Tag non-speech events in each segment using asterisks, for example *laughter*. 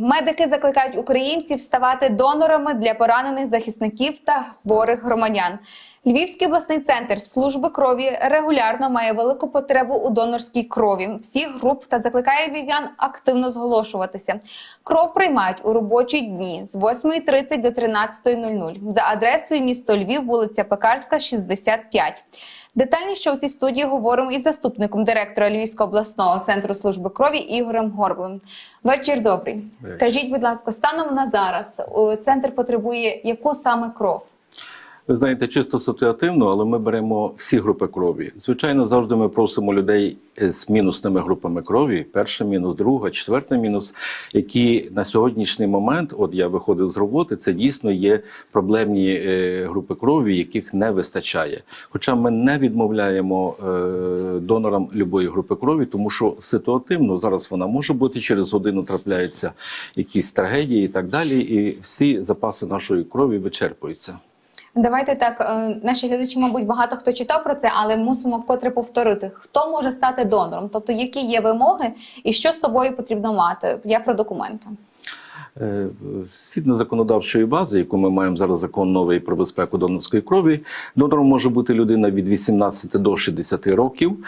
Медики закликають українців ставати донорами для поранених захисників та хворих громадян. Львівський обласний центр служби крові регулярно має велику потребу у донорській крові всіх груп та закликає львів'ян активно зголошуватися. Кров приймають у робочі дні з 8.30 до 13.00 за адресою місто Львів, вулиця Пекарська, 65. Детальніше у цій студії говоримо із заступником директора Львівського обласного центру служби крові Ігорем Горблем. Вечір добрий. Скажіть, будь ласка, станом на зараз о, центр потребує яку саме кров? Ви знаєте, чисто ситуативно, але ми беремо всі групи крові. Звичайно, завжди ми просимо людей з мінусними групами крові: перша мінус, друга, четверта мінус, які на сьогоднішній момент, от я виходив з роботи, це дійсно є проблемні е, групи крові, яких не вистачає. Хоча ми не відмовляємо е, донорам любої групи крові, тому що ситуативно зараз вона може бути через годину трапляються якісь трагедії і так далі, і всі запаси нашої крові вичерпуються. Давайте так, е, наші глядачі, мабуть, багато хто читав про це, але мусимо вкотре повторити, хто може стати донором, тобто які є вимоги і що з собою потрібно мати. Я про документи. Е, Згідно законодавчої бази, яку ми маємо зараз закон новий про безпеку донорської крові, донором може бути людина від 18 до 60 років.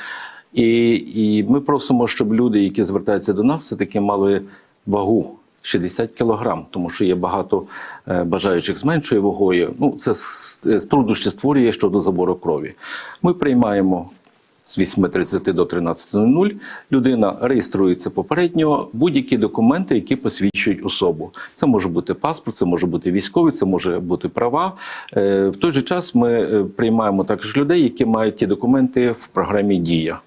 І, і ми просимо, щоб люди, які звертаються до нас, все таки мали вагу 60 кілограм, тому що є багато е, бажаючих з меншою вагою. Ну, це е, труднощі створює щодо забору крові. Ми приймаємо з 8.30 до 13.00 людина реєструється попередньо будь-які документи, які посвідчують особу. Це може бути паспорт, це може бути військовий, це може бути права. Е, В той же час ми приймаємо також людей, які мають ті документи в програмі Дія.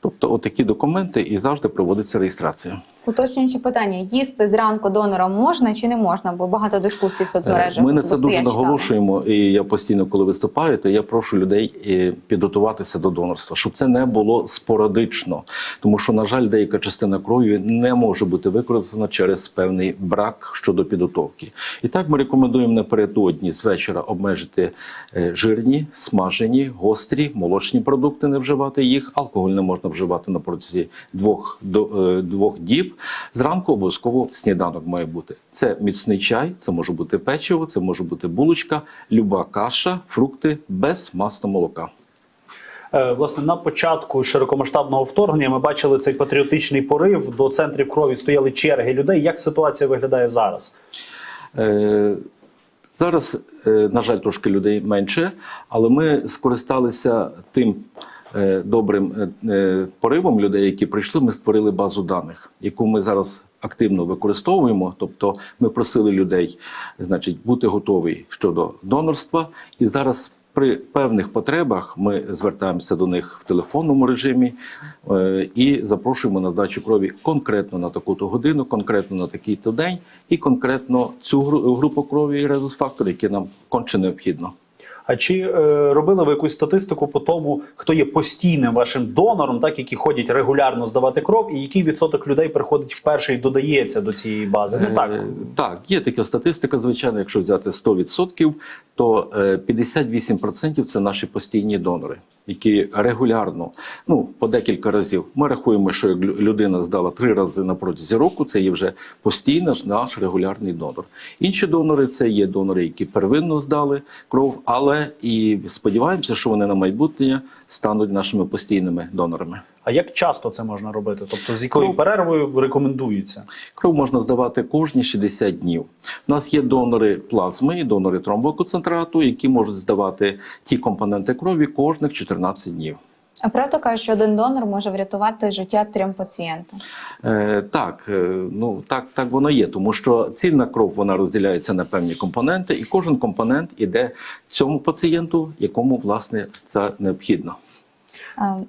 Тобто, отакі документи і завжди проводиться реєстрація. Уточнюючи питання: їсти зранку донором можна чи не можна? Бо багато дискусій в соцмережах. Ми на це дуже наголошуємо, і я постійно, коли виступаю, то я прошу людей е, підготуватися до донорства, щоб це не було спорадично. Тому що, на жаль, деяка частина крові не може бути використана через певний брак щодо підготовки. І так ми рекомендуємо напередодні з вечора обмежити е, жирні, смажені, гострі, молочні продукти, не вживати їх. Алкоголь не можна вживати на протязі двох до е, двох діб. Зранку обов'язково сніданок має бути. Це міцний чай, це може бути печиво, це може бути булочка, люба каша, фрукти без масла молока. Е, Власне, на початку широкомасштабного вторгнення ми бачили цей патріотичний порив. До центрів крові стояли черги людей. Як ситуація виглядає зараз? Е, Зараз, е, на жаль, трошки людей менше, але ми скористалися тим добрим е, е, поривом людей, які прийшли. Ми створили базу даних, яку ми зараз активно використовуємо. Тобто, ми просили людей, значить, бути готові щодо донорства, і зараз. При певних потребах ми звертаємося до них в телефонному режимі е, і запрошуємо на здачу крові конкретно на таку-то годину, конкретно на такий-то день, і конкретно цю гру- групу крові і резус-фактор, які нам конче необхідно. А чи е, робили ви якусь статистику по тому, хто є постійним вашим донором, так які ходять регулярно здавати кров, і який відсоток людей приходить вперше і додається до цієї бази? Ну так Е, Так, є така статистика, звичайно, якщо взяти 100%, то е, 58% це наші постійні донори, які регулярно, ну по декілька разів. Ми рахуємо, що як людина здала три рази на протязі року, це є вже постійно наш регулярний донор. Інші донори це є донори, які первинно здали кров, але і сподіваємося, що вони на майбутнє стануть нашими постійними донорами. а як часто це можна робити? Тобто з якою Кров- перервою рекомендується? Кров можна здавати кожні 60 днів. У нас є донори плазми і донори тромбоконцентрату, які можуть здавати ті компоненти крові кожних 14 днів. А правда кажуть, що один донор може врятувати життя трьом пацієнтам. Е, так, е, ну так, так воно є, тому що цільна кров вона розділяється на певні компоненти, і кожен компонент іде цьому пацієнту, якому власне це необхідно.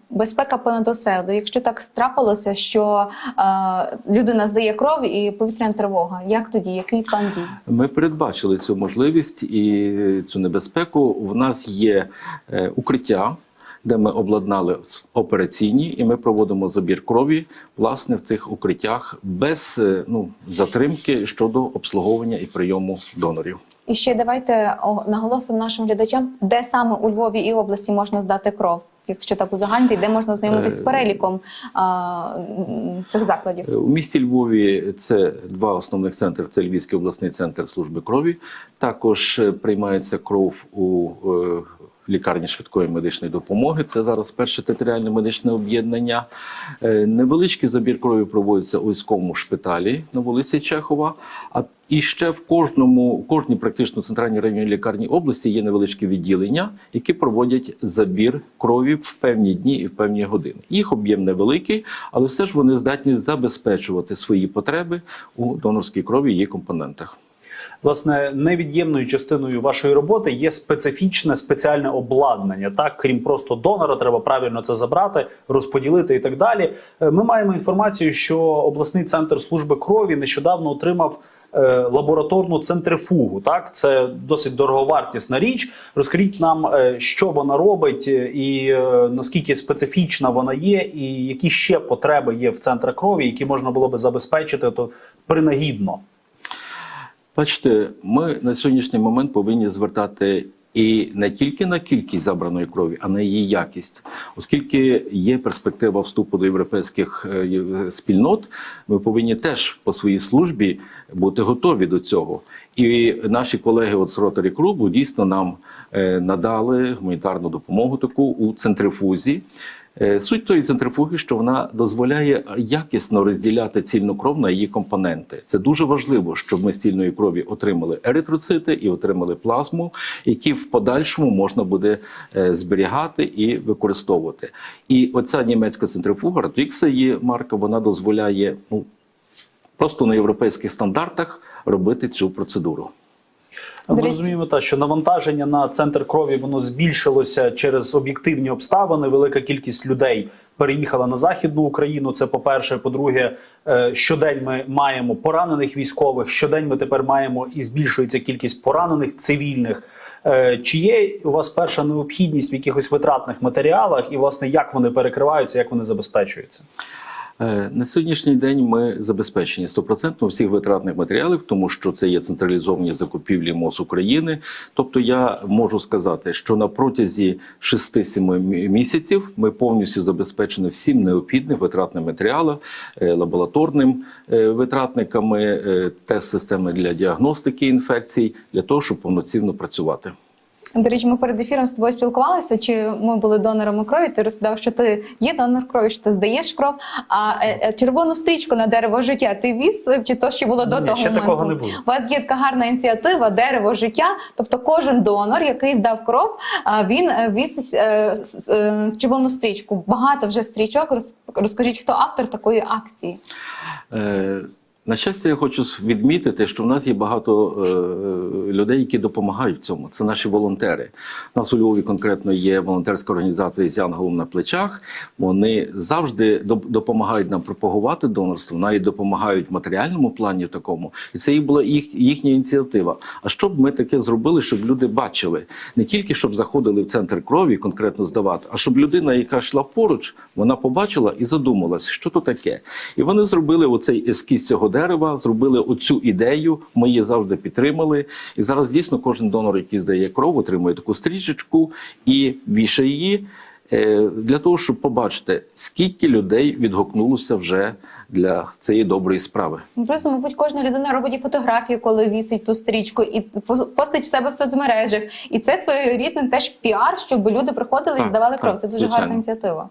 Безпека понад усе. Якщо так трапилося, що е, людина здає кров і повітряна тривога, як тоді? Який план дій? Ми передбачили цю можливість і цю небезпеку. В нас є е, укриття, де ми обладнали операційні, і ми проводимо забір крові власне в цих укриттях без е, ну, затримки щодо обслуговування і прийому донорів. І ще давайте наголосимо нашим глядачам, де саме у Львові і області можна здати кров. якщо так узагальнити, де можна ознайомитись з Е, переліком а, цих закладів? У місті Львові це два основних центри: це Львівський обласний центр служби крові. Також е, приймається кров у е, лікарні швидкої медичної допомоги. Це зараз перше територіальне медичне об'єднання. Е, Невеличкий забір крові проводиться у військовому шпиталі на вулиці Чехова. А і ще в кожному, в кожній практично центральній районній лікарні області є невеличкі відділення, які проводять забір крові в певні дні і в певні години. Їх об'єм невеликий, але все ж вони здатні забезпечувати свої потреби у донорській крові і її компонентах. Власне, невід'ємною частиною вашої роботи є специфічне спеціальне обладнання. Так, крім просто донора, треба правильно це забрати, розподілити і так далі. Е, Ми маємо інформацію, що обласний центр служби крові нещодавно отримав. е, Лабораторну центрифугу, так це досить дороговартісна річ. Розкажіть нам, е, що вона робить, і наскільки специфічна вона є, і які ще потреби є в центрах крові, які можна було би забезпечити то принагідно. Бачите, ми на сьогоднішній момент повинні звертати і не тільки на кількість забраної крові, а на її якість, оскільки є перспектива вступу до європейських е, спільнот, ми повинні теж по своїй службі бути готові до цього. І наші колеги от з Ротарі клубу дійсно нам е, надали гуманітарну допомогу таку у центрифузі. Е, Суть тої центрифуги, що вона дозволяє якісно розділяти цільну кров на її компоненти. Це дуже важливо, щоб ми з цільної крові отримали еритроцити і отримали плазму, які в подальшому можна буде е, зберігати і використовувати. І оця німецька центрифуга, Радвікса її марка, вона дозволяє ну просто на європейських стандартах робити цю процедуру. Ми розуміємо, та що навантаження на центр крові воно збільшилося через об'єктивні обставини. Велика кількість людей переїхала на західну Україну. Це по перше. По-друге, е, щодень ми маємо поранених військових. Щодень ми тепер маємо і збільшується кількість поранених цивільних. Е, Чи є у вас перша необхідність в якихось витратних матеріалах, і власне як вони перекриваються, як вони забезпечуються? Е, На сьогоднішній день ми забезпечені стопроцентно всіх витратних матеріалів, тому що це є централізовані закупівлі МОЗ України. Тобто я можу сказати, що на протязі 6-7 місяців ми повністю забезпечені всім необхідним витратним матеріалом, е, лабораторним е, витратниками, е, тест-системи для діагностики інфекцій, для того, щоб повноцінно працювати. До речі, ми перед ефіром з тобою спілкувалися, чи ми були донорами крові. Ти розповідав, що ти є донор крові, що ти здаєш кров. А е, е, червону стрічку на дерево життя ти віз, чи то ще було до Ні, того ще моменту? такого не було. У вас є така гарна ініціатива Дерево життя. Тобто, кожен донор, який здав кров, він е, віз червону стрічку. Багато вже стрічок. Роз- Розкажіть, хто автор такої акції? Е, На щастя, я хочу відмітити, що в нас є багато е, людей, які допомагають в цьому. Це наші волонтери. У нас у Львові конкретно є волонтерська організація з янголом на плечах. Вони завжди допомагають нам пропагувати донорство, навіть допомагають в матеріальному плані такому. І це і була їх, їхня ініціатива. А що б ми таке зробили, щоб люди бачили не тільки щоб заходили в центр крові конкретно здавати, а щоб людина, яка йшла поруч, вона побачила і задумалась, що то таке. І вони зробили оцей ескіз цього дерева, зробили оцю ідею. Ми її завжди підтримали. І зараз дійсно кожен донор, який здає кров, отримує таку стрічечку і вішає її. е, Для того щоб побачити, скільки людей відгукнулося вже для цієї доброї справи. Ну, Просто, мабуть, кожна людина робить і фотографію, коли вісить ту стрічку, і пос- постить себе в соцмережах. І це своєрідний теж піар, щоб люди приходили і Так, здавали так, кров. Це дуже звичайно. гарна ініціатива.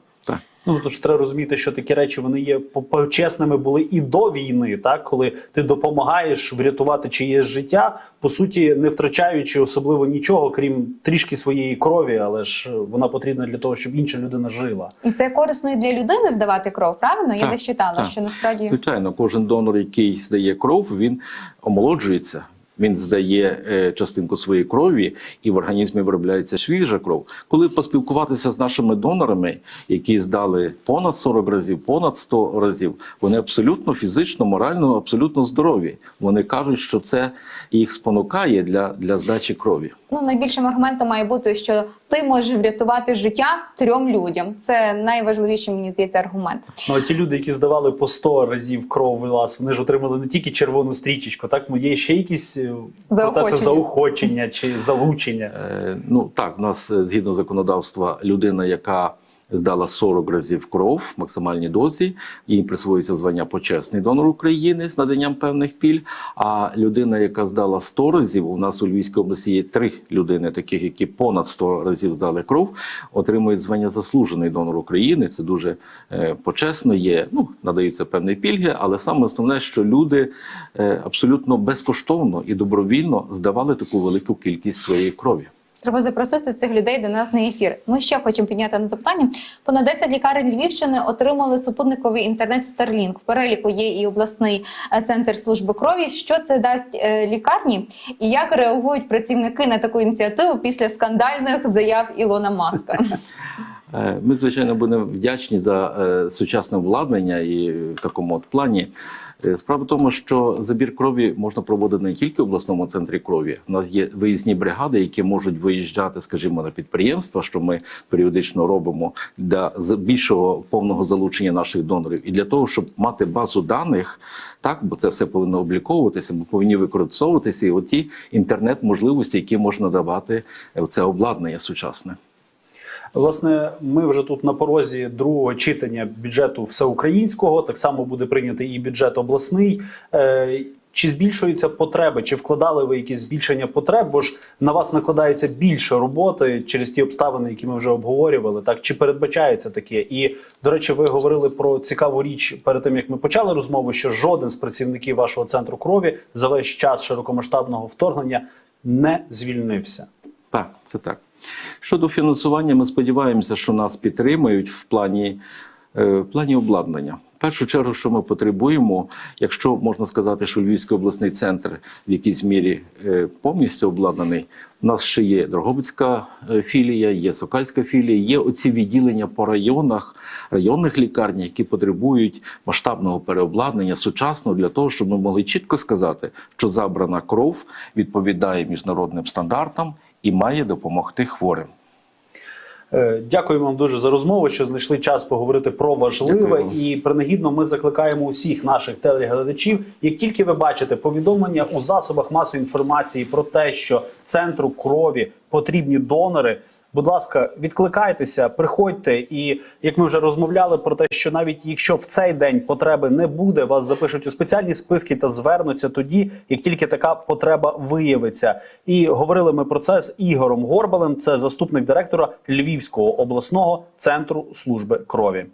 Ну тож треба розуміти, що такі речі вони є по- почесними були і до війни, так коли ти допомагаєш врятувати чиєсь життя, по суті, не втрачаючи особливо нічого, крім трішки своєї крові, але ж вона потрібна для того, щоб інша людина жила. І це корисно і для людини здавати кров, правильно? Я Так, десь читала, так. що насправді Звичайно, кожен донор, який здає кров, він омолоджується. Він здає е, частинку своєї крові, і в організмі виробляється свіжа кров. Коли поспілкуватися з нашими донорами, які здали понад 40 разів, понад 100 разів, вони абсолютно фізично, морально, абсолютно здорові. Вони кажуть, що це їх спонукає для, для здачі крові. Ну найбільшим аргументом має бути, що ти можеш врятувати життя трьом людям. Це найважливіший, мені здається, аргумент. Ну а ті люди, які здавали по 100 разів кров вас, вони ж отримали не тільки червону стрічечку, так Ну, є ще якісь е, Заохочення. процеси заохочення чи залучення. Е, ну так, у нас е, згідно законодавства, людина, яка здала 40 разів кров в максимальній дозі. Їй присвоюється звання почесний донор України з наданням певних піль. А людина, яка здала 100 разів, у нас у Львівській області є три людини, таких, які понад 100 разів здали кров, отримують звання заслужений донор України. Це дуже е, почесно. Є ну надаються певні пільги, але саме основне, що люди е, абсолютно безкоштовно і добровільно здавали таку велику кількість своєї крові. Треба запросити цих людей до нас на ефір. Ми ще хочемо підняти на запитання. Понад 10 лікарень Львівщини отримали супутниковий інтернет Starlink. В переліку є і обласний е, центр служби крові. Що це дасть е, лікарні, і як реагують працівники на таку ініціативу після скандальних заяв Ілона Маска? *laughs* Е, Ми, звичайно, будемо вдячні за е, сучасне обладнання і в такому от плані. Е, Справа в тому, що забір крові можна проводити не тільки в обласному центрі крові. У нас є виїзні бригади, які можуть виїжджати, скажімо, на підприємства, що ми періодично робимо для більшого повного залучення наших донорів. І для того, щоб мати базу даних, так бо це все повинно обліковуватися, ми повинні використовуватися і оті інтернет-можливості, які можна давати це обладнання сучасне. Власне, ми вже тут на порозі другого читання бюджету всеукраїнського. Так само буде прийнятий і бюджет обласний. Е, Чи збільшуються потреби, чи вкладали ви якісь збільшення потреб? Бо ж на вас накладається більше роботи через ті обставини, які ми вже обговорювали. Так чи передбачається таке? І до речі, ви говорили про цікаву річ перед тим, як ми почали розмову, що жоден з працівників вашого центру крові за весь час широкомасштабного вторгнення не звільнився. Так, це так. Щодо фінансування, ми сподіваємося, що нас підтримають в плані, е, в плані обладнання. В першу чергу, що ми потребуємо, якщо можна сказати, що Львівський обласний центр в якійсь мірі е, повністю обладнаний, у нас ще є Дрогобицька е, філія, є Сокальська філія, є оці відділення по районах, районних лікарнях, які потребують масштабного переобладнання сучасного для того, щоб ми могли чітко сказати, що забрана кров відповідає міжнародним стандартам і має допомогти хворим. Е, Дякую вам дуже за розмову, що знайшли час поговорити про важливе. Дякую. І принагідно ми закликаємо усіх наших телеглядачів. Як тільки ви бачите повідомлення у засобах масової інформації про те, що центру крові потрібні донори. Будь ласка, відкликайтеся, приходьте, і як ми вже розмовляли про те, що навіть якщо в цей день потреби не буде, вас запишуть у спеціальні списки та звернуться тоді, як тільки така потреба виявиться. І говорили ми про це з Ігорем Горбалем, це заступник директора Львівського обласного центру служби крові.